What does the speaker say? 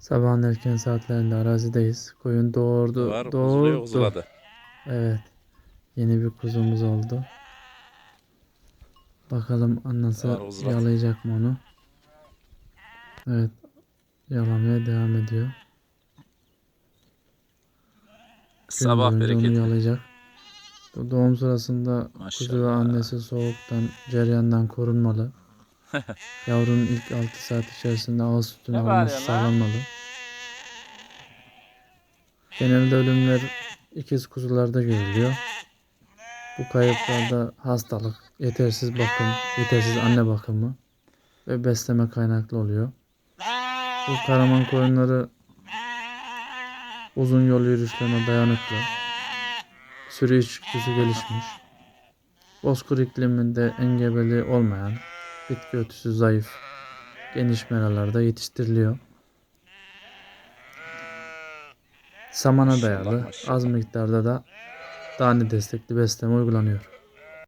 Sabahın erken saatlerinde arazideyiz. Koyun doğurdu. Var doğurdu. huzuladı. Evet. Yeni bir kuzumuz oldu. Bakalım annesi Var, yalayacak mı onu? Evet. Yalamaya devam ediyor. Gün Sabah bereketi. yalayacak. Bu doğum sırasında kuzu ve Maşallah. annesi soğuktan, ceryandan korunmalı. Yavrunun ilk 6 saat içerisinde ağız sütünü Ne alması lan? sağlanmalı. Genelde ölümler ikiz kuzularda görülüyor. Bu kayıplarda hastalık, yetersiz bakım, yetersiz anne bakımı ve besleme kaynaklı oluyor. Bu karaman koyunları uzun yol yürüyüşlerine dayanıklı, sürü içgüdüsü gelişmiş, bozkır ikliminde engebeli olmayan, bitki örtüsü zayıf, geniş meralarda yetiştiriliyor. Samana dayalı, az miktarda da tane destekli besleme uygulanıyor.